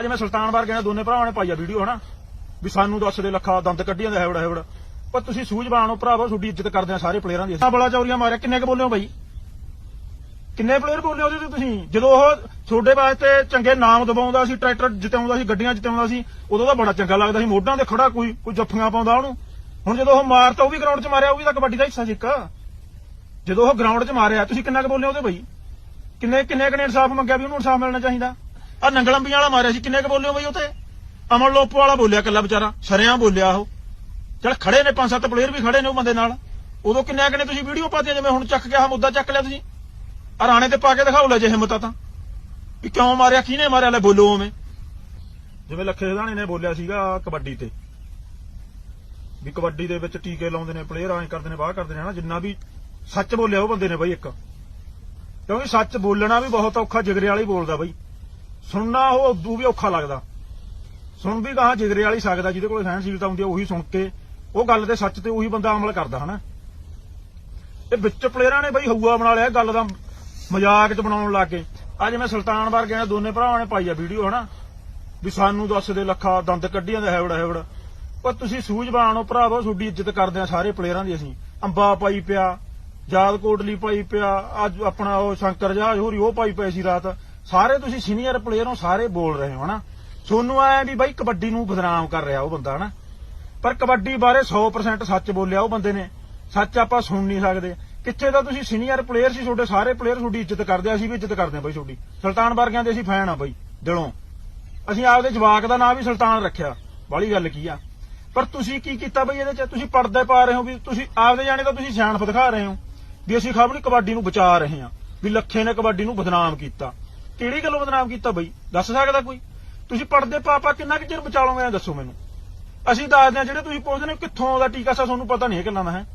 ਅੱਜ ਮੈਂ ਸੁਲਤਾਨ ਬਾਰ ਗਿਆ, ਦੋਨੇ ਭਰਾਵਾਂ ਨੇ ਪਾਈ ਵੀਡੀਓ ਹਨਾ? ਵੀ ਸਾਨੂੰ ਦੱਸ ਦੇ ਲੱਖਾ ਦੰਦ ਕੱਢੀਆਂ ਦਾ ਹੈਵੜਾ ਹੈਵੜਾ। ਪਰ ਤੁਸੀਂ ਸੂਝਵਾਨ ਹੋ ਭਰਾਵੋ, ਤੁਹਾਡੀ ਇੱਜ਼ਤ ਕਰਦੇ ਆ ਸਾਰੇ ਪਲੇਅਰਾਂ ਦੀ। ਬੜਾ ਚੌਰੀਆਂ ਮਾਰਿਆ, ਕਿੰਨੇ ਕ ਬੋਲੇ ਹੋ ਬਾਈ? ਕਿੰਨੇ ਪਲੇਅਰ ਬੋਲੇ ਉਹਦੇ ਤੇ ਤੁਸੀਂ? ਜਦੋਂ ਉਹ ਤੁਹਾਡੇ ਵਾਸਤੇ ਚੰਗੇ ਨਾਮ ਦਬਾਉਂਦਾ ਸੀ, ਟਰੈਕਟਰ ਜਿਤਾਉਂਦਾ ਸੀ, ਗੱਡੀਆਂ ਜਿਤਾਉਂਦਾ ਸੀ, ਉਦੋਂ ਤਾਂ ਬੜਾ ਚੰਗਾ ਲੱਗਦਾ ਸੀ ਮੋਢਾਂ ਤੇ ਖੜਾ ਕੋਈ ਕੋਈ ਜੱਫੀਆਂ ਪਾਉਂਦਾ ਉਹਨੂੰ। ਹੁਣ ਜਦੋਂ ਉਹ ਮਾਰਤਾ, ਉਹ ਵੀ ਗਰਾਊਂਡ 'ਚ ਮਾਰਿਆ, ਉਹ ਵੀ ਤਾਂ ਕਬੱਡੀ ਦਾ ਹਿੱਸਾ ਸੀ ਇੱਕ। ਜਦੋਂ ਉਹ ਗਰਾਊਂਡ 'ਚ ਮਾਰਿਆ, ਤੁਸੀਂ ਕਿੰਨਾ ਕ ਬੋਲੇ ਉਹਦੇ ਬਾਈ? ਕਿੰਨੇ ਕਿੰਨੇ ਕਨੇ ਇਨਸਾਫ ਮੰਗਿਆ ਵੀ ਉਹਨੂੰ ਇਨਸਾਫ ਮਿਲਣਾ ਚਾਹੀਦਾ? ਆ ਨੰਗਲੰਬੀਆਂ ਵਾਲਾ ਮਾਰਿਆ ਸੀ, ਕਿੰਨੇ ਕ ਬੋਲਿਓ ਹੋ ਬਾਈ ਉਤੇ ਅਮਨ ਲੋਪ ਵਾਲਾ ਬੋਲਿਆ ਕੱਲਾ ਵਿਚਾਰਾ ਸਰਿਆਂ ਬੋਲਿਆ ਉਹ। ਚਲ ਖੜੇ ਨੇ, ਪੰਜ ਸੱਤ ਪਲੇਅਰ ਵੀ ਖੜੇ ਨੇ ਉਹ ਬੰਦੇ ਨਾਲ। ਉਦੋਂ ਕਿੰਨੇ ਕਨੇ ਤੁਸੀਂ ਵੀਡੀਓ ਪਾਤੀ ਜਿਵੇਂ ਹੁਣ ਚੱਕ ਗਿਆ ਮੁੱਦਾ ਚੱਕ ਲਿਆ ਤੁਸੀਂ? ਆ ਰਾਣੇ ਤੇ ਪਾ ਕੇ ਦਿਖਾਓ ਲੈ ਜੇ ਹਿੰਮਤ ਆ ਤਾਂ। ਵੀ ਕਿਉਂ ਮਾਰਿਆ, ਕਿਹਨੇ ਮਾਰਿਆ, ਲੈ ਬੋਲੋ ਉਵੇਂ। ਜਿਵੇਂ ਲੱਖੇ ਸਿਧਾਣੇ ਨੇ ਬੋਲਿਆ ਸੀਗਾ ਕਬੱਡੀ ਤੇ। ਵੀ ਕਬੱਡੀ ਦੇ ਵਿੱਚ ਟੀਕੇ ਲਾਉਂਦੇ ਨੇ ਪਲੇਅਰ ਐਂ ਕਰਦੇ ਨੇ ਬਾਹ ਕਰਦੇ ਨੇ, ਹਨਾ, ਜਿੰਨਾ ਵੀ ਸੱਚ ਬੋਲਿਆ ਉਹ ਬੰਦੇ ਨੇ ਬਈ ਇੱਕ। ਕਿਉਂਕਿ ਸੱਚ ਬੋਲਣਾ ਵੀ ਬਹੁਤ ਔਖਾ, ਜਿਗਰੇ ਹੀ ਬੋਲਦਾ ਬਈ। ਸੁਣਨਾ ਉਹ ਉਦੋਂ ਵੀ ਔਖਾ ਲੱਗਦਾ। ਸੁਣ ਵੀ ਕਹਾ ਜਿਗਰੇ ਵਾਲੀ ਸਕਦਾ ਜਿਹਦੇ ਕੋਲ ਸਹਿਣਸ਼ੀਲਤਾ ਹੁੰਦੀ ਆ, ਉਹੀ ਸੁਣ ਕੇ ਉਹ ਗੱਲ ਤੇ ਸੱਚ ਤੇ ਉਹੀ ਬੰਦਾ ਅਮਲ ਕਰਦਾ, ਹਨਾ? ਇਹ ਵਿੱਚ ਪਲੇਅਰਾਂ ਨੇ ਬਈ ਹਊਆ ਬਣਾ ਲਿਆ ਗੱਲ ਦਾ ਮਜ਼ਾਕ ਚ ਬਣਾਉਣ ਲੱਗ ਗਏ। ਅੱਜ ਮੈਂ ਸੁਲਤਾਨ ਵਰ ਗਿਆ, ਦੋਨੇ ਭਰਾਵਾਂ ਨੇ ਪਾਈ ਆ ਵੀਡੀਓ, ਹਨਾ? ਵੀ ਸਾਨੂੰ ਦੱਸ ਦੇ ਲੱਖਾ ਦੰਦ ਕੱਢੀਆਂ ਦਾ ਹੈਵੜਾ ਹੈਵੜਾ। ਪਰ ਤੁਸੀਂ ਸੂਝਵਾਨ ਹੋ ਭਰਾਵੋ, ਤੁਹਾਡੀ ਇੱਜ਼ਤ ਕਰਦੇ ਆ ਸਾਰੇ ਪਲੇਅਰਾਂ ਦੀ ਅਸੀਂ। ਅੰਬਾ ਪਾਈ ਪਿਆ ਜਾਦ ਕੋਟਲੀ ਪਾਈ ਪਿਆ, ਅੱਜ ਆਪਣਾ ਉਹ ਸ਼ੰਕਰ ਜਹਾਜ ਹੋਰੀ, ਉਹ ਪਾਈ ਪਏ ਸੀ ਰਾਤ। ਸਾਰੇ ਤੁਸੀਂ ਸੀਨੀਅਰ ਪਲੇਅਰ ਹੋ ਸਾਰੇ ਬੋਲ ਰਹੇ ਹੋ ਹਨਾ। ਤੁਹਾਨੂੰ ਆਇਆ ਵੀ ਬਾਈ ਕਬੱਡੀ ਨੂੰ ਬਦਨਾਮ ਕਰ ਰਿਹਾ ਉਹ ਬੰਦਾ ਹਨਾ। ਪਰ ਕਬੱਡੀ ਬਾਰੇ 100% ਸੱਚ ਬੋਲਿਆ ਉਹ ਬੰਦੇ ਨੇ। ਸੱਚ ਆਪਾਂ ਸੁਣ ਨਹੀਂ ਸਕਦੇ। ਕਿੱਥੇ ਦਾ ਤੁਸੀਂ ਸੀਨੀਅਰ ਪਲੇਅਰ ਸੀ, ਤੁਹਾਡੇ ਸਾਰੇ ਪਲੇਅਰ ਤੁਹਾਡੀ ਇੱਜ਼ਤ ਕਰਦੇ ਆ, ਅਸੀਂ ਵੀ ਇੱਜ਼ਤ ਕਰਦੇ ਆ ਬਾਈ ਤੁਹਾਡੀ। ਸੁਲਤਾਨ ਵਰਗਿਆਂ ਦੇ ਅਸੀਂ ਫੈਨ ਆ ਬਾਈ, ਦਿਲੋਂ। ਅਸੀਂ ਆਪਦੇ ਜਵਾਕ ਦਾ ਨਾਂ ਵੀ ਸੁਲਤਾਨ ਰੱਖਿਆ। ਬਾਹਲੀ ਗੱਲ ਕੀ ਆ? ਪਰ ਤੁਸੀਂ ਕੀ ਕੀਤਾ ਬਈ ਇਹਦੇ ਚ? ਤੁਸੀਂ ਪਰਦੇ ਪਾ ਰਹੇ ਹੋ ਵੀ ਤੁਸੀਂ ਆਪਦੇ ਜਾਣੇ ਤਾਂ ਤੁਸੀਂ ਸਿਆਣਪ ਦਿਖਾ ਰਹੇ ਹੋ। ਵੀ ਅਸੀਂ ਖਬਰ ਨਹੀਂ ਕਬੱਡੀ ਨੂੰ ਬਚਾ ਰਹੇ ਹਾਂ। ਵੀ ਲੱਖੇ ਨੇ ਕਬੱਡੀ ਨੂੰ ਬਦਨਾਮ ਕੀਤਾ। ਕਿਹੜੀ ਗੱਲੋਂ ਬਦਨਾਮ ਕੀਤਾ ਬਈ? ਦੱਸ ਸਕਦਾ ਕੋਈ? ਤੁਸੀਂ ਪੜਦੇ ਪਾਪਾ ਕਿੰਨਾ ਕੁ ਚਿਰ ਬਚਾ ਲਓਗੇ ਇਹ ਦੱਸੋ ਮੈਨੂੰ। ਅਸੀਂ ਦੱਸਦੇ ਹਾਂ ਜਿਹੜੇ ਤੁਸੀਂ ਪੁੱਛਦੇ ਨੇ ਕਿੱਥੋਂ ਦਾ ਟੀਕਾ ਸਾ ਤੁਹਾਨੂੰ ਪਤਾ ਨਹੀਂ ਇਹ ਗੱਲਾਂ ਦਾ, ਹੈ।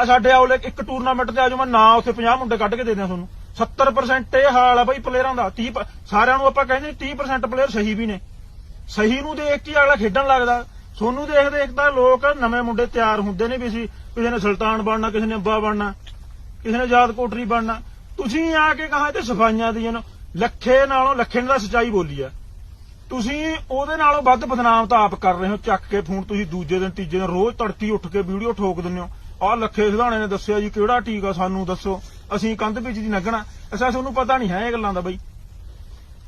ਆ ਸਾਡੇ ਆਉਲੇ ਇੱਕ ਟੂਰਨਾਮੈਂਟ ਤੇ ਆਜੋ ਮੈਂ ਨਾ ਉੱਥੇ 50 ਮੁੰਡੇ ਕੱਢ ਕੇ ਦੇ ਦਿਆਂ ਤੁਹਾਨੂੰ। 70% ਇਹ ਹਾਲ ਆ ਬਈ ਪਲੇਅਰਾਂ ਦਾ। 30 ਸਾਰਿਆਂ ਨੂੰ ਆਪਾਂ ਕਹਿੰਦੇ 30% ਪਲੇਅਰ ਸਹੀ ਵੀ ਨੇ। ਸਹੀ ਨੂੰ ਦੇਖ ਕੇ ਅਗਲਾ ਖੇਡਣ ਲੱਗਦਾ। ਸੋਨੂੰ ਦੇਖ ਦੇਖ ਤਾਂ ਲੋਕ ਨਵੇਂ ਮੁੰਡੇ ਤਿਆਰ ਹੁੰਦੇ ਨੇ ਵੀ ਅਸੀਂ ਕਿਸੇ ਨੇ ਸੁਲਤਾਨ ਬਣਨਾ, ਕਿਸੇ ਨੇ ਅੱਬਾ ਬਣਨਾ, ਕਿਸੇ ਨੇ ਆਜ਼ਾਦ ਕੋਟਰੀ ਬਣਨਾ। ਤੁਸੀਂ ਆ ਕੇ ਕਹਾ ਤੇ ਸਫਾਈਆਂ ਦੀਆਂ ਲੱਖੇ ਨਾਲੋਂ ਲੱਖੇ ਨੇ ਤਾਂ ਸਚਾਈ ਬੋਲੀ ਆ। ਤੁਸੀਂ ਉਹਦੇ ਨਾਲੋਂ ਵੱਧ ਬਦਨਾਮ ਤਾਂ ਆਪ ਕਰ ਰਹੇ ਹੋ, ਚੱਕ ਕੇ ਫੋਨ ਤੁਸੀਂ ਦੂਜੇ ਦਿਨ, ਤੀਜੇ ਦਿਨ ਰੋਜ਼ ਤੜਕੀ ਉੱਠ ਕੇ ਵੀਡੀਓ ਠੋਕ ਦਿੰਦੇ ਹੋ। ਆਹ ਲੱਖੇ ਸਿਧਾਣੇ ਨੇ ਦੱਸਿਆ ਜੀ, ਕਿਹੜਾ ਟੀਕਾ ਸਾਨੂੰ ਦੱਸੋ। ਅਸੀਂ ਕੰਧ ਵਿੱਚ ਦੀ ਲੰਘਣਾ ਅਸਾਂ ਤੁਹਾਨੂੰ ਪਤਾ ਨਹੀਂ ਹੈ ਇਹ ਗੱਲਾਂ ਦਾ ਬਈ।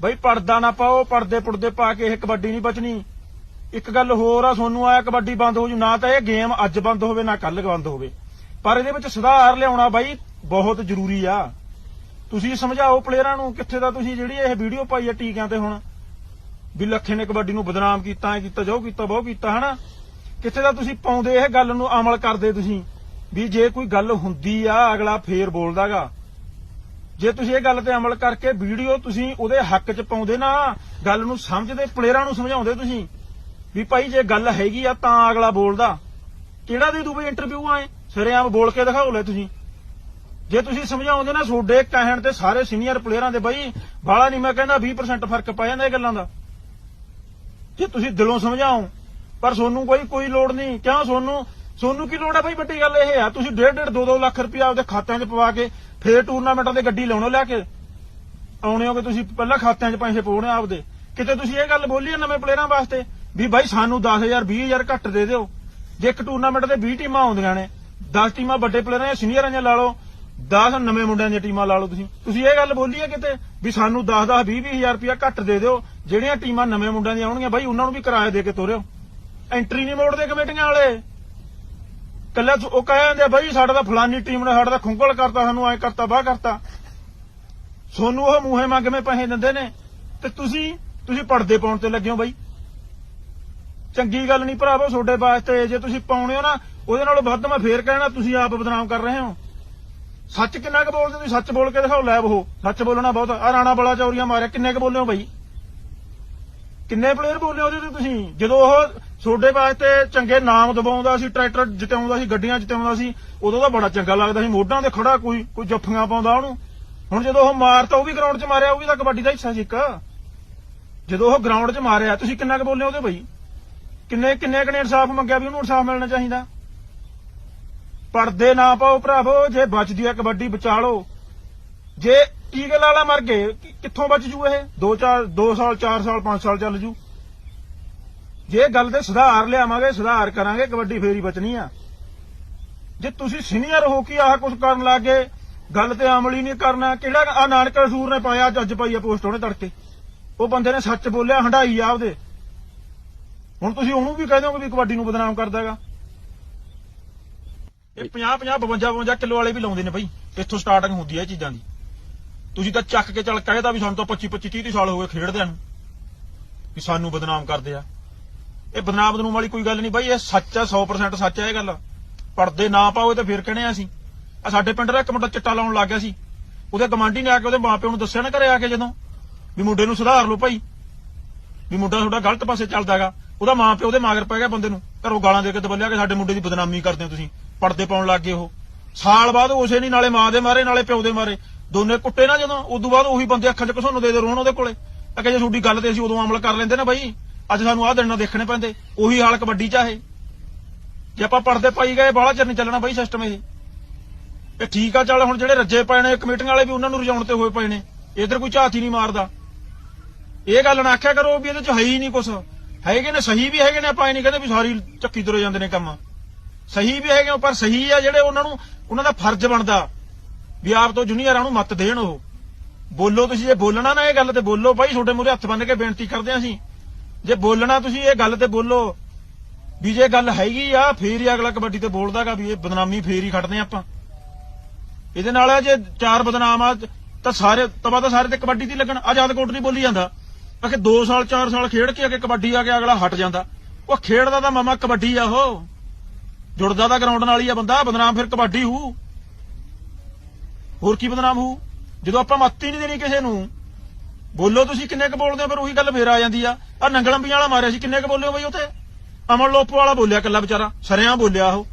ਬਈ ਪਰਦਾ ਨਾ ਪਾਓ, ਪਰਦੇ ਪੁਰਦੇ ਪਾ ਕੇ ਇਹ ਕਬੱਡੀ ਨਹੀਂ ਬਚਣੀ। ਇੱਕ ਗੱਲ ਹੋਰ ਆ, ਤੁਹਾਨੂੰ ਆਇਆ ਕਬੱਡੀ ਬੰਦ ਹੋ ਜੂ, ਨਾ ਤਾਂ ਇਹ ਗੇਮ ਅੱਜ ਬੰਦ ਹੋਵੇ, ਨਾ ਕੱਲ ਬੰਦ ਹੋਵੇ। ਪਰ ਇਹਦੇ ਵਿੱਚ ਸੁਧਾਰ ਲਿਆਉਣਾ ਬਾਈ ਬਹੁਤ ਜ਼ਰੂਰੀ ਆ। ਤੁਸੀਂ ਸਮਝਾਓ ਪਲੇਅਰਾਂ ਨੂੰ ਕਿੱਥੇ ਦਾ ਤੁਸੀਂ ਜਿਹੜੀ ਇਹ ਵੀਡੀਓ ਪਾਈ ਹੈ ਟੀਕਿਆਂ ਤੇ ਹੁਣ। ਵੀ ਲੱਖੇ ਨੇ ਕਬੱਡੀ ਨੂੰ ਬਦਨਾਮ ਕੀਤਾ ਇਹ ਕੀਤਾ, ਜੋ ਕੀਤਾ, ਬਹੁ ਕੀਤਾ, ਹਨਾ? ਕਿੱਥੇ ਦਾ ਤੁਸੀਂ ਪਾਉਂਦੇ ਇਹ ਗੱਲ ਨੂੰ ਅਮਲ ਕਰਦੇ ਤੁਸੀਂ? ਵੀ ਜੇ ਕੋਈ ਗੱਲ ਹੁੰਦੀ ਆ, ਅਗਲਾ ਫੇਰ ਬੋਲਦਾਗਾ। ਜੇ ਤੁਸੀਂ ਇਹ ਗੱਲ ਤੇ ਅਮਲ ਕਰਕੇ ਵੀਡੀਓ ਤੁਸੀਂ ਉਹਦੇ ਹੱਕ 'ਚ ਪਾਉਂਦੇ ਨਾ, ਗੱਲ ਨੂੰ ਸਮਝਦੇ, ਪਲੇਅਰਾਂ ਨੂੰ ਸਮਝਾਉਂਦੇ ਤੁਸੀਂ, ਵੀ ਭਾਈ ਜੇ ਗੱਲ ਹੈਗੀ ਆ ਤਾਂ ਅਗਲਾ ਬੋਲਦਾ। ਕਿਹੜਾ ਦੇ ਦੂ ਬਈ ਇੰਟਰਵਿਊ ਆਏ? ਸਰੇਆਮ ਬੋਲ ਕੇ ਦਿਖਾਓ ਲੈ ਤੁਸੀਂ। ਜੇ ਤੁਸੀਂ ਸਮਝਾਉਂਦੇ ਨਾ ਤੁਹਾਡੇ ਕਹਿਣ ਤੇ ਸਾਰੇ ਸੀਨੀਅਰ ਪਲੇਅਰਾਂ ਦੇ ਬਾਈ, ਬਾਲਾ ਨਹੀਂ ਮੈਂ ਕਹਿੰਦਾ 20% ਫ਼ਰਕ ਪੈ ਜਾਂਦਾ ਇਹ ਗੱਲਾਂ ਦਾ। ਜੇ ਤੁਸੀਂ ਦਿਲੋਂ ਸਮਝਾਓ, ਪਰ ਤੁਹਾਨੂੰ ਕੋਈ ਕੋਈ ਲੋੜ ਨਹੀਂ। ਕਿਉਂ ਸੋਨੂੰ ਸੋਨੂੰ ਕੀ ਲੋੜ ਹੈ ਬਾਈ ਵੱਡੀ ਗੱਲ ਇਹ ਆ? ਤੁਸੀਂ 1.5 1.5 2-2 ਲੱਖ ਰੁਪਇਆ ਆਪਦੇ ਖਾਤਿਆਂ 'ਚ ਪਵਾ ਕੇ ਫੇਰ ਟੂਰਨਾਮੈਂਟਾਂ ਤੇ ਗੱਡੀ ਲਾਉਣੋ ਲੈ ਕੇ ਆਉਣੇ ਹੋਗੇ ਤੁਸੀਂ ਪਹਿਲਾਂ ਖਾਤਿਆਂ 'ਚ ਪੈਸੇ ਪਾਉਣੇ ਆਪਦੇ? ਕਿਤੇ ਤੁਸੀਂ ਇਹ ਗੱਲ ਬੋਲੀ ਨਵੇਂ ਪਲੇਅਰਾਂ ਵਾਸਤੇ ਵੀ ਬਾਈ ਸਾਨੂੰ 10000 20000 ਘੱਟ ਦੇ ਦਿਓ। ਜੇ ਇੱਕ ਟੂਰਨਾਮੈਂਟ ਤੇ 20 ਟੀਮਾਂ ਆਉਂਦੀਆਂ ਨੇ 10 ਟੀਮਾਂ ਵੱਡੇ ਪਲੇਅਰਾਂ ਜਾਂ ਸੀਨੀਅਰਾਂ ਜਾਂ ਲਾ ਲਓ 10 ਨਵੇਂ ਮੁੰਡਿਆਂ ਦੀਆਂ ਟੀਮਾਂ ਲਾ ਲਓ ਤੁਸੀਂ। ਤੁਸੀਂ ਇਹ ਗੱਲ ਬੋਲੀ ਹੈ ਕਿਤੇ ਵੀ ਸਾਨੂੰ 10 10 20 20000 ਰੁਪਇਆ ਘੱਟ ਦੇ ਦਿਓ, ਜਿਹੜੀਆਂ ਟੀਮਾਂ ਨਵੇਂ ਮੁੰਡਿਆਂ ਦੀਆਂ ਆਉਣਗੀਆਂ, ਬਾਈ ਉਹਨਾਂ ਨੂੰ ਵੀ ਕਿਰਾਇਆ ਦੇ ਕੇ ਤੋਰਿਓ। ਐਂਟਰੀ ਨਹੀਂ ਮੋੜਦੇ ਕਮੇਟੀਆਂ ਵਾਲੇ। ਕੱਲਾ ਉਹ ਕਹਿ ਜਾਂਦੇ ਬਾਈ ਸਾਡਾ ਤਾਂ ਫਲਾਨੀ ਟੀਮ ਨੇ ਸਾਡਾ ਤਾਂ ਖੁੰਗਲ ਕਰਤਾ, ਸਾਨੂੰ ਐ ਕਰਤਾ, ਬਾਹ ਕਰਤਾ। ਸੋਨੂੰ ਉਹ ਮੂਹੇ ਮੰਗਵੇਂ ਪੈਸੇ ਦਿੰਦੇ ਨੇ? ਤੇ ਤੁਸੀਂ ਤੁਸੀਂ ਪਰਦੇ ਪਾਉਣ ਤੇ ਲੱਗੇ ਹੋ ਬਾਈ। ਚੰਗੀ ਗੱਲ ਨਹੀਂ ਭਰਾਵੋ, ਤੁਹਾਡੇ ਵਾਸਤੇ ਜੇ ਤੁਸੀਂ ਪਾਉਣੇ ਹੋ ਨਾ, ਉਹਦੇ ਨਾਲੋਂ ਵੱਧ ਮੈਂ ਫੇਰ ਕਹਿਣਾ, ਤੁਸੀਂ ਆਪ ਬਦਨਾਮ ਕਰ ਰਹੇ ਹੋ। ਸੱਚ ਕਿੰਨਾ ਕੁ ਬੋਲਦੇ ਤੁਸੀਂ? ਸੱਚ ਬੋਲ ਕੇ ਦਿਖਾਓ ਲੈ ਉਹ। ਸੱਚ ਬੋਲਣਾ ਬਹੁਤ। ਆ ਰਾਣਾ ਬੜਾ ਚੌਰੀਆਂ ਮਾਰਿਆ। ਕਿੰਨੇ ਕੁ ਬੋਲੇ ਹੋ ਬਾਈ? ਕਿੰਨੇ ਪਲੇਅਰ ਬੋਲੇ ਉਹਦੇ ਤੇ ਤੁਸੀਂ? ਜਦੋਂ ਉਹ ਤੁਹਾਡੇ ਵਾਸਤੇ ਚੰਗੇ ਨਾਮ ਦਬਾਉਂਦਾ ਸੀ, ਟਰੈਕਟਰ ਜਿਤਾਉਂਦਾ ਸੀ, ਗੱਡੀਆਂ ਜਿਤਾਉਂਦਾ ਸੀ, ਉਦੋਂ ਤਾਂ ਬੜਾ ਚੰਗਾ ਲੱਗਦਾ ਸੀ। ਮੋਢਾਂ ਤੇ ਖੜਾ ਕੋਈ ਕੋਈ ਜੱਫੀਆਂ ਪਾਉਂਦਾ ਉਹਨੂੰ। ਹੁਣ ਜਦੋਂ ਉਹ ਮਾਰਤਾ ਉਹ ਵੀ ਗਰਾਊਂਡ 'ਚ ਮਾਰਿਆ, ਉਹ ਵੀ ਤਾਂ ਕਬੱਡੀ ਦਾ ਹਿੱਸਾ ਸੀ ਇੱਕ। ਜਦੋਂ ਉਹ ਗਰਾਊਂਡ 'ਚ ਮਾਰਿਆ, ਤੁਸੀਂ ਕਿੰਨਾ ਕੁ ਬੋਲੇ ਉਹਦੇ ਬਈ? ਕਿੰਨੇ ਕਿੰਨੇ ਕਨੇ ਇਨਸਾਫ ਮੰਗਿਆ ਵੀ ਉਹਨੂੰ ਇਨਸਾਫ ਮਿਲਣਾ ਚਾਹੀਦਾ? ਪਰਦੇ ਨਾ ਪਾਓ ਭਰਾਵੋ, ਜੇ ਬਚਦੀ ਆ ਕਬੱਡੀ ਬਚਾ ਲਓ ਜੇ ਈਗਲ ਵਾਲਾ ਮਰ ਗਏ ਕਿੱਥੋਂ ਬਚ ਜੂ ਇਹ? 2 4 2 ਸਾਲ 4 ਸਾਲ 5 ਸਾਲ ਚੱਲ ਜੂ। ਜੇ ਗੱਲ ਤੇ ਸੁਧਾਰ ਲਿਆਵਾਂਗੇ, ਸੁਧਾਰ ਕਰਾਂਗੇ, ਕਬੱਡੀ ਫੇਰੀ ਬਚਣੀ ਆ। ਜੇ ਤੁਸੀਂ ਸੀਨੀਅਰ ਹੋ ਕੇ ਆਹ ਕੁਝ ਕਰਨ ਲੱਗੇ, ਗੱਲ ਤੇ ਅਮਲੀ ਨਹੀਂ ਕਰਨਾ। ਕਿਹੜਾ ਆ ਨਾਨਕ ਰਸੂਰ ਨੇ ਪਾਇਆ, ਅੱਜ ਅੱਜ ਪਾਈ ਆ ਪੋਸਟ ਉਹਨੇ ਤੜਕੇ। ਉਹ ਬੰਦੇ ਨੇ ਸੱਚ ਬੋਲਿਆ ਹੰਡਾਈ ਆ ਉਹਦੇ ਹੁਣ ਤੁਸੀਂ ਉਹਨੂੰ ਵੀ ਕਹਿ ਦਿਓਗੇ ਵੀ ਕਬੱਡੀ ਨੂੰ ਬਦਨਾਮ ਕਰਦਾਗਾ ਇਹ 50 50 52 52 ਕਿਲੋ ਵਾਲੇ ਵੀ ਲਾਉਂਦੇ ਨੇ ਬਾਈ। ਇੱਥੋਂ ਸਟਾਰਟਿੰਗ ਹੁੰਦੀ ਹੈ ਇਹ ਚੀਜ਼ਾਂ ਦੀ। ਤੁਸੀਂ ਤਾਂ ਚੱਕ ਕੇ ਚੱਲ ਕਹਿਦਾ ਵੀ ਸਾਨੂੰ ਤਾਂ 25 25 30 ਸਾਲ ਹੋ ਗਏ ਖੇਡਦਿਆਂ ਨੂੰ ਵੀ ਸਾਨੂੰ ਬਦਨਾਮ ਕਰਦੇ ਆ। ਇਹ ਬਦਨਾਮ ਬਦਨੂਮ ਵਾਲੀ ਕੋਈ ਗੱਲ ਨਹੀਂ ਬਾਈ, ਇਹ ਸੱਚ ਆ 100% ਸੱਚ ਆ ਇਹ ਗੱਲ। ਪਰਦੇ ਨਾ ਪਾਓ ਤੇ ਫਿਰ ਕਹਣੇ ਆ ਅਸੀਂ। ਆ ਸਾਡੇ ਪਿੰਡ ਦਾ ਇੱਕ ਮੁੰਡਾ ਚਿੱਟਾ ਲਾਉਣ ਲੱਗ ਗਿਆ ਸੀ। ਉਹਦੇ ਗਮਾਂਡੀ ਨੇ ਆ ਕੇ ਉਹਦੇ ਮਾਪਿਆਂ ਨੂੰ ਦੱਸਿਆ ਨਾ ਘਰੇ ਆ ਕੇ ਜਦੋਂ, ਵੀ ਮੁੰਡੇ ਨੂੰ ਸੁਧਾਰ ਲਓ ਭਾਈ। ਵੀ ਮੁੰਡਾ ਤੁਹਾਡਾ ਗਲਤ ਪਾਸੇ ਚੱਲਦਾਗਾ ਉਹਦਾ ਮਾਂ ਪਿਓ ਉਹਦੇ ਮਾਗਰ ਪੈ ਗਿਆ ਬੰਦੇ ਨੂੰ। ਘਰੋਂ ਗਾਲਾਂ ਦੇ ਕੇ ਦਬਲਿਆ ਕਿ ਸਾਡੇ ਮੁੰਡੇ ਦੀ ਬਦਨਾਮੀ ਕਰਦੇ ਹੋ ਤੁਸੀਂ। ਪਰਦੇ ਪਾਉਣ ਲੱਗ ਗਏ ਉਹ। ਸਾਲ ਬਾਅਦ ਉਸੇ ਨਹੀਂ, ਨਾਲੇ ਮਾਂ ਦੇ ਮਾਰੇ, ਨਾਲੇ ਪਿਓ ਦੇ ਮਾਰੇ। ਦੋਨੇ ਕੁੱਟੇ ਨਾ ਜਦੋਂ, ਉਦੋਂ ਬਾਅਦ ਉਹੀ ਬੰਦੇ ਅੱਖਾਂ 'ਚ ਘਸੁੰਨ ਦੇ ਦੇ ਰੋਣ ਉਹਦੇ ਕੋਲੇ। ਆ ਕਿ ਜੇ ਤੁਹਾਡੀ ਗੱਲ ਤੇ ਅਸੀਂ ਉਦੋਂ ਅਮਲ ਕਰ ਲੈਂਦੇ ਨਾ ਬਾਈ। ਅੱਜ ਸਾਨੂੰ ਆਹ ਦਿਨ ਨਾ ਦੇਖਣੇ ਪੈਂਦੇ। ਉਹੀ ਹਾਲ ਕਬੱਡੀ ਚ ਚਾਹੇ ਜੇ ਆਪਾਂ ਪਰਦੇ ਪਾਈ ਗਏ, ਬਾਹਲਾ ਚਿਰ ਨਹੀਂ ਚੱਲਣਾ ਬਾਈ ਸਿਸਟਮ ਇਹ। ਇਹ ਠੀਕ ਆ, ਚੱਲ ਹੁਣ ਜਿਹੜੇ ਰੱਜੇ ਪਏ ਨੇ, ਕਮੇਟੀਆਂ ਵਾਲੇ ਵੀ ਉਹਨਾਂ ਨੂੰ ਰਜਾਉਣ ਤੇ ਹੋਏ ਪਏ ਨੇ। ਇਧਰ ਕੋਈ ਝਾਤੀ ਨਹੀਂ ਮਾਰਦਾ। ਇਹ ਗੱਲ ਨਾ ਆਖਿਆ ਕਰੋ ਵੀ ਇਹਦੇ ਚ ਹੈ ਹੀ ਨਹੀਂ ਕੁਛ। ਹੈਗੇ ਨੇ, ਸਹੀ ਵੀ ਹੈਗੇ ਨੇ, ਆਪਾਂ ਇਹ ਨਹੀਂ ਕਹਿੰਦੇ ਵੀ ਸਾਰੀ ਚੱਕੀ ਤੁਰੇ ਜਾਂਦੇ ਨੇ ਕੰਮ। ਸਹੀ ਵੀ ਹੈਗੇ ਪਰ ਸਹੀ ਆ ਜਿਹੜੇ ਉਹਨਾਂ ਨੂੰ, ਉਹਨਾਂ ਦਾ ਫਰਜ਼ ਬਣਦਾ ਵੀ ਆਪ ਤੋਂ ਜੂਨੀਅਰਾਂ ਨੂੰ ਮੱਤ ਦੇਣ ਉਹ। ਬੋਲੋ ਤੁਸੀਂ, ਜੇ ਬੋਲਣਾ ਨਾ ਇਹ ਗੱਲ ਤੇ ਬੋਲੋ, ਭਾਈ ਛੋਟੇ ਮੂਰੇ ਹੱਥ ਬੰਨ ਕੇ ਬੇਨਤੀ ਕਰਦੇ ਹਾਂ ਅਸੀਂ। ਜੇ ਬੋਲਣਾ ਤੁਸੀਂ ਇਹ ਗੱਲ ਤੇ ਬੋਲੋ ਵੀ ਜੇ ਗੱਲ ਹੈਗੀ ਆ, ਫੇਰ ਹੀ ਅਗਲਾ ਕਬੱਡੀ ਤੇ ਬੋਲਦਾਗਾ ਵੀ ਇਹ ਬਦਨਾਮੀ ਫੇਰ ਹੀ ਖੜਦੇ ਆਪਾਂ। ਇਹਦੇ ਨਾਲ ਜੇ ਚਾਰ ਬਦਨਾਮ ਆ, ਤਾਂ ਸਾਰੇ, ਤਵਾ ਤਾਂ ਸਾਰੇ ਤੇ ਕਬੱਡੀ ਦੀ ਲੱਗਣ। ਆਜ਼ਾਦ ਕੋਟ ਨਹੀਂ ਬੋਲੀ ਜਾਂਦਾ। ਆਖੇ 2 ਸਾਲ 4 ਸਾਲ ਖੇਡ ਕੇ ਅਗੇ ਕਬੱਡੀ ਆ ਕੇ ਅਗਲਾ ਹਟ ਜਾਂਦਾ। ਉਹ ਖੇਡਦਾ ਤਾਂ ਮਾਮਾ ਕਬੱਡੀ ਆ ਉਹ। ਜੁੜਦਾ ਤਾਂ ਗਰਾਊਂਡ ਨਾਲ ਹੀ ਆ ਬੰਦਾ, ਬਦਨਾਮ ਫਿਰ ਕਬੱਡੀ ਹੂ। ਹੋਰ ਕੀ ਬਦਨਾਮ ਹੂ? ਜਦੋਂ ਆਪਾਂ ਮੱਤ ਹੀ ਨਹੀਂ ਦੇਣੀ ਕਿਸੇ ਨੂੰ। ਬੋਲੋ ਤੁਸੀਂ ਕਿੰਨੇ ਕ ਬੋਲਦੇ ਹੋ, ਫਿਰ ਉਹੀ ਗੱਲ ਫੇਰ ਆ ਜਾਂਦੀ ਆ। ਆ ਨੰਗਲੰਬੀਆਂ ਵਾਲਾ ਮਾਰਿਆ ਸੀ, ਕਿੰਨੇ ਕ ਬੋਲੇ ਹੋ ਬਈ ਉਥੇ? ਅਮਨ ਲੋਪ ਵਾਲਾ ਬੋਲਿਆ ਕੱਲਾ ਵਿਚਾਰਾ, ਸਰਿਆਂ ਬੋਲਿਆ ਉਹ।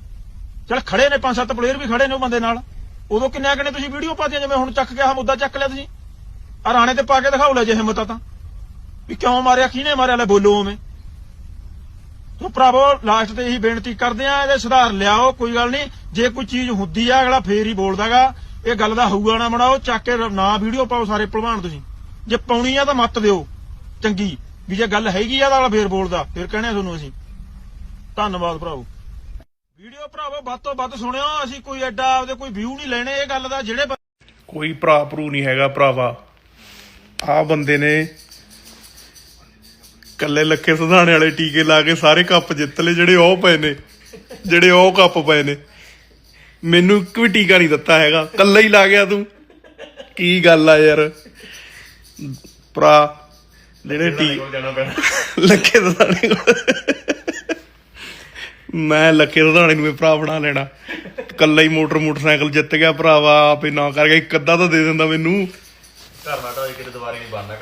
ਚਲ ਖੜੇ ਨੇ ਪੰਜ ਸੱਤ ਪਲੇਅਰ ਵੀ ਖੜੇ ਨੇ ਉਹ ਬੰਦੇ ਨਾਲ। ਉਦੋਂ ਕਿੰਨੇ ਕਨੇ ਤੁਸੀਂ ਵੀਡੀਓ ਪਾਤੀਆਂ, ਜਿਵੇਂ ਹੁਣ ਚੱਕ ਕੇ ਆਹ ਮੁੱਦਾ ਚੱਕ ਲਿਆ ਤੁਸੀਂ? ਆ ਰਾਣੇ ਤੇ ਪਾ ਕੇ ਦਿਖਾਓ ਲੈ ਜੇ ਹਿੰਮਤ ਆ ਤਾਂ। ਵੀ ਕਿਉਂ ਮਾਰਿਆ? ਕਿਹਨੇ ਮਾਰਿਆ? ਲੈ ਬੋਲੋ ਉਵੇਂ। ਸੋ ਭਰਾਵੋ ਲਾਸਟ ਤੇ ਇਹੀ ਬੇਨਤੀ ਕਰਦੇ ਆ ਇਹਦੇ ਸੁਧਾਰ ਲਿਆਓ, ਕੋਈ ਗੱਲ ਨਹੀਂ। ਜੇ ਕੋਈ ਚੀਜ਼ ਹੁੰਦੀ ਆ, ਅਗਲਾ ਫੇਰ ਹੀ ਬੋਲਦਾਗਾ। ਇਹ ਗੱਲ ਦਾ ਹਊਆ ਨਾ ਬਣਾਓ, ਚੱਕ ਕੇ ਨਾ ਵੀਡੀਓ ਪਾਓ ਸਾਰੇ ਭਲਵਾਨ ਤੁਸੀਂ। ਜੇ ਪਾਉਣੀ ਆ ਤਾਂ ਮੱਤ ਦਿਓ। ਚੰਗੀ। ਵੀ ਜੇ ਗੱਲ ਹੈਗੀ ਆ ਤਾਂ ਅਗਲਾ ਫੇਰ ਬੋਲਦਾ। ਫੇਰ ਕਹਿੰਦੇ ਤੁਹਾਨੂੰ ਅਸੀਂ। ਧੰਨਵਾਦ ਭਰਾਵੋ। ਵੀਡੀਓ ਭਰਾਵੋ, ਵੱਧ ਤੋਂ ਵੱਧ ਸੁਣਿਓ। ਅਸੀਂ ਕੋਈ ਐਡਾ ਆਪਦੇ ਕੋਈ ਵਿਊ ਨਹੀਂ ਲੈਣੇ ਇਹ ਗੱਲ ਦਾ। ਜਿਹੜੇ ਬ- ਕੋਈ ਭਰਾ ਭਰੂ ਨਹੀਂ ਹੈਗਾ, ਭਰਾਵਾ। ਆ ਬੰਦੇ ਨੇ ਕੱਲੇ ਲੱਖੇ ਸੁਧਾਣੇ ਵਾਲੇ ਟੀਕੇ ਲਾ ਕੇ ਸਾਰੇ ਕੱਪ ਜਿੱਤ ਲਏ ਜਿਹੜੇ ਉਹ ਪਏ ਨੇ ਜਿਹੜੇ ਉਹ ਕੱਪ ਪਏ ਨੇ। ਮੈਨੂੰ ਇੱਕ ਵੀ ਟੀਕਾ ਨਹੀਂ ਦਿੱਤਾ ਹੈਗਾ। ਕੱਲਾ ਹੀ ਲਾ ਗਿਆ ਤੂੰ। ਕੀ ਗੱਲ ਆ ਯਾਰ? ਭਰਾ ਜਿਹੜੇ ਟੀ ਲੱਖੇ ਸੁਧਾਣੇ ਕੋਲ। ਮੈਂ ਲੱਖੇ ਸੁਧਾਣੇ ਨੂੰ ਭਰਾ ਬਣਾ ਲੈਣਾ। ਕੱਲਾ ਹੀ ਮੋਟਰ ਮੋਟਰਸਾਈਕਲ ਜਿੱਤ ਗਿਆ ਭਰਾਵਾ ਆਪੇ ਨਾ ਕਰਕੇ ਇੱਕ ਅੱਧਾ ਤਾਂ ਦੇ ਦਿੰਦਾ ਮੈਨੂੰ। ਘਰ ਨਾ ਢਾਈ ਕਿਤੇ ਦੁਬਾਰੇ ਨਹੀਂ ਬਣਨਾ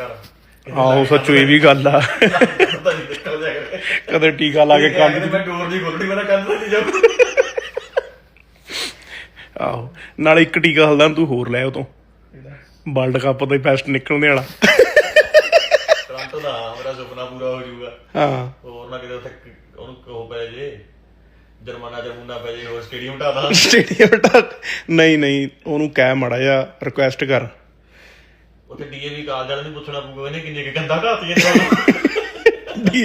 ਆਹੋ ਸੱਚੋ ਇਹ ਵੀ ਗੱਲ ਆ। ਪਤਾ ਨਹੀਂ ਨਿਕਲ ਜਾ ਕਰੇ ਕਦੇ ਟੀਕਾ ਲਾ ਕੇ ਕੰਨ ਮੈਂ ਡੋਰ ਦੀ ਖੋਲਣੀ ਮੈਂ ਤਾਂ ਕੰਨ ਨਹੀਂ ਜਾ ਆਹੋ ਨਾਲ ਇੱਕ ਟੀਕਾ ਹਲਦਾ ਤੂੰ ਹੋਰ ਲੈ ਉਹ ਤੋਂ ਵਰਲਡ ਕੱਪ ਦਾ ਬੈਸਟ ਨਿਕਲਣੇ ਵਾਲਾ। ਟ੍ਰਾਂਟੋ ਦਾ ਮੇਰਾ ਸੁਪਨਾ ਪੂਰਾ ਹੋ ਜਾਊਗਾ। ਹਾਂ। ਹੋਰ ਨਾ ਕਿਤੇ ਉੱਥੇ ਉਹਨੂੰ ਉਹ ਪੈ ਜੇ ਜਰਮਾਨਾ ਜਰਮੂਨਾ ਪੈ ਜੇ ਹੋਰ ਸਟੇਡੀਅਮ ਢਾਦਾ ਸਟੇਡੀਅਮ ਤੱਕ ਨਹੀਂ ਨਹੀਂ ਉਹਨੂੰ ਕਹਿ ਮੜਾ ਜਾ ਰਿਕੁਐਸਟ ਕਰ। ਉੱਥੇ ਡੀਏਵੀ ਕਾਲਜ ਵਾਲੇ ਨੂੰ ਪੁੱਛਣਾ ਪਊਗਾ ਇਹਨੇ ਕਿੰਨੇ ਕੁ ਗੰਦਾ ਘਾਤੀ ਘਾਤੀਆਂ